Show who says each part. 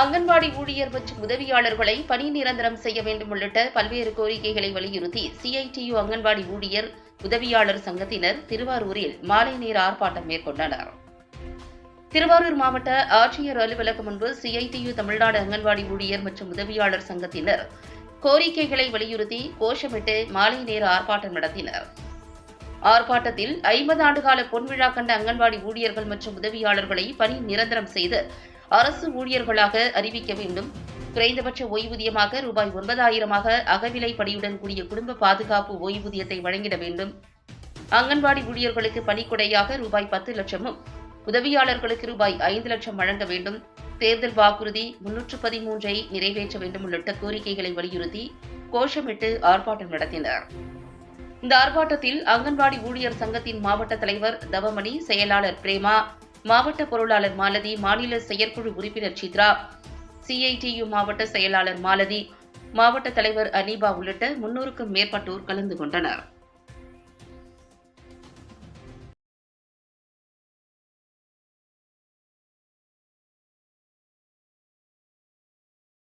Speaker 1: அங்கன்வாடி ஊழியர் மற்றும் உதவியாளர்களை பணி நிரந்தரம் செய்ய வேண்டும் உள்ளிட்ட பல்வேறு கோரிக்கைகளை வலியுறுத்தி சிஐடியு அங்கன்வாடி ஊழியர் உதவியாளர் சங்கத்தினர் திருவாரூரில் மாலை நேர ஆர்ப்பாட்டம் மேற்கொண்டனர். திருவாரூர் மாவட்ட ஆட்சியர் அலுவலகம் முன்பு சிஐடியு தமிழ்நாடு அங்கன்வாடி ஊழியர் மற்றும் உதவியாளர் சங்கத்தினர் கோரிக்கைகளை வலியுறுத்தி கோஷமிட்டு மாலை நேர ஆர்ப்பாட்டம் நடத்தினர். ஆர்ப்பாட்டத்தில் ஐம்பது ஆண்டுகால பொன்விழா கண்ட அங்கன்வாடி ஊழியர்கள் மற்றும் உதவியாளர்களை பணி நிரந்தரம் செய்து அரசு ஊழியர்களாக அறிவிக்க வேண்டும். குறைந்தபட்ச ஓய்வூதியமாக ரூபாய் ஒன்பதாயிரமாக அகவிலை படியுடன் கூடிய குடும்ப பாதுகாப்பு ஓய்வூதியத்தை வழங்கிட வேண்டும். அங்கன்வாடி ஊழியர்களுக்கு பணிக்கொடையாக ரூபாய் பத்து லட்சமும் உதவியாளர்களுக்கு ரூபாய் ஐந்து லட்சம் வழங்க வேண்டும். தேர்தல் வாக்குறுதி முன்னூற்று பதிமூன்றை நிறைவேற்ற வேண்டும் உள்ளிட்ட கோரிக்கைகளை வலியுறுத்தி கோஷமிட்டு ஆர்ப்பாட்டம் நடத்தினர். இந்த ஆர்ப்பாட்டத்தில் அங்கன்வாடி ஊழியர் சங்கத்தின் மாவட்ட தலைவர் தவமணி செயலாளர் பிரேமா மாவட்ட பொருளாளர் மாலதி மாநில செயற்குழு உறுப்பினர் சித்ரா சிஐடியு மாவட்ட செயலாளர் மாலதி மாவட்ட தலைவர் அனீபா உள்ளிட்ட முன்னூறுக்கும் மேற்பட்டோர் கலந்து கொண்டனர்.